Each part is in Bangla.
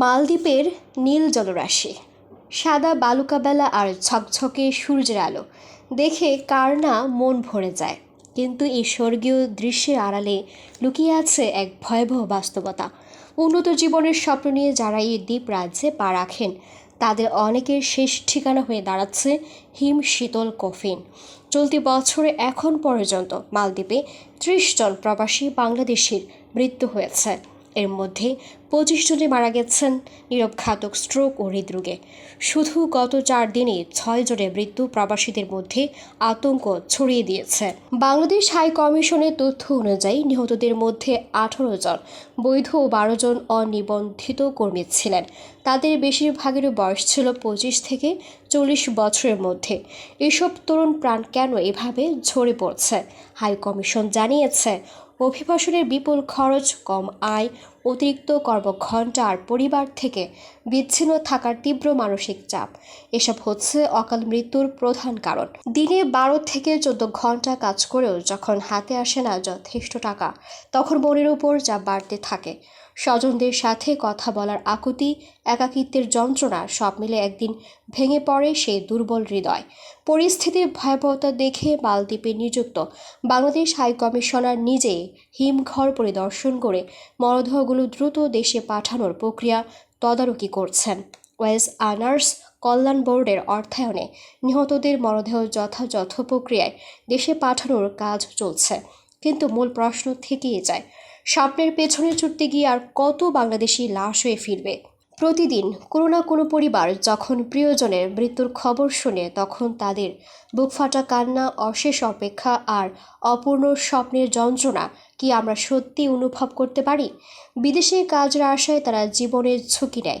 মালদ্বীপের নীল জলরাশি। সাদা বালুকাবেলা আর ঝকঝকে সূর্যের আলো। দেখে কার না মন ভরে যায়। কিন্তু এই স্বর্গীয় দৃশ্যের আড়ালে লুকিয়ে আছে এক ভয়াবহ বাস্তবতা। উন্নত জীবনের স্বপ্ন নিয়ে যারা এই দ্বীপ রাজ্যে পা রাখেন, তাদের অনেকের শেষ ঠিকানা হয়ে দাঁড়াচ্ছে হিম শীতল কফিন। চলতি বছরে এখন পর্যন্ত মালদ্বীপে ত্রিশ জন প্রবাসী বাংলাদেশির মৃত্যু হয়েছে। এর মধ্যে পঁচিশ জনে মারা গেছেন নীরব ঘাতক স্ট্রোক ও হৃদরোগে। শুধু গত চার দিনে ছয় জনের মৃত্যু প্রবাসীদের মধ্যে আতঙ্ক ছড়িয়ে দিয়েছে। বাংলাদেশ হাই কমিশনের তথ্য অনুযায়ী নিহতদের মধ্যে আঠারো জন বৈধ ও বারো জন অনিবন্ধিত কর্মী ছিলেন। তাদের বেশিরভাগের বয়স ছিল পঁচিশ থেকে চল্লিশ বছরের মধ্যে। এসব তরুণ প্রাণ কেন এভাবে ঝরে পড়ছে? হাই কমিশন জানিয়েছে অভিবাসনের বিপুল খরচ কম আয় অতিরিক্ত কর্মঘণ্টা আর পরিবার থেকে বিচ্ছিন্ন থাকার তীব্র মানসিক চাপ। এসব হচ্ছে অকাল মৃত্যুর প্রধান কারণ। দিনে বারো থেকে চোদ্দ ঘণ্টা কাজ করেও যখন হাতে আসে না যথেষ্ট টাকা, তখন মনের উপর যা বাড়তে থাকে। স্বজনদের সাথে কথা বলার আকুতি, একাকিত্বের যন্ত্রণা সব মিলে একদিন ভেঙে পড়ে সেই দুর্বল হৃদয়। পরিস্থিতির ভয়াবহতা দেখে মালদ্বীপে নিযুক্ত বাংলাদেশ হাই কমিশনার নিজেই হিমঘর পরিদর্শন করে মরদেহগুলো দ্রুত দেশে পাঠানোর প্রক্রিয়া তদারকি করছেন। ওয়েস আনার্স কল্যাণ বোর্ডের অর্থায়নে নিহতদের মরদেহ যথাযথ প্রক্রিয়ায় দেশে পাঠানোর কাজ চলছে। কিন্তু মূল প্রশ্ন থেকেই যায়, স্বপ্নের পেছনে ছুটতে গিয়ে আর কত বাংলাদেশি লাশ হয়ে ফিরবে? প্রতিদিন কোনো না কোনো পরিবার যখন প্রিয়জনের মৃত্যুর খবর শুনে, তখন তাদের বুক ফাটা কান্না, অশেষ অপেক্ষা আর অপূর্ণ স্বপ্নের যন্ত্রণা কি আমরা সত্যি অনুভব করতে পারি? বিদেশে কাজের আশায় তারা জীবনের ঝুঁকি নেয়।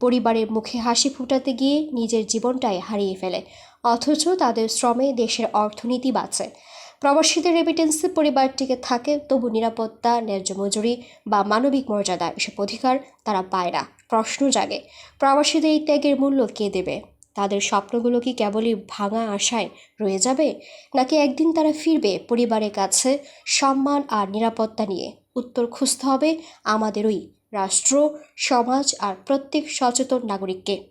পরিবারের মুখে হাসি ফুটাতে গিয়ে নিজের জীবনটাই হারিয়ে ফেলে। অথচ তাদের শ্রমে দেশের অর্থনীতি বাঁচে। প্রবাসীদের রেমিটেন্সে পরিবারটিকে থাকে, তবু নিরাপত্তা, ন্যায্য মজুরি বা মানবিক মর্যাদা এসব অধিকার তারা পায় না। প্রশ্ন জাগে, প্রবাসীদের এই ত্যাগের মূল্য কে দেবে? তাদের স্বপ্নগুলো কি কেবলই ভাঙা আশায় রয়ে যাবে? নাকি একদিন তারা ফিরবে পরিবারের কাছে সম্মান আর নিরাপত্তা নিয়ে? উত্তর খুঁজতে হবে আমাদেরই রাষ্ট্র, সমাজ আর প্রত্যেক সচেতন নাগরিককে।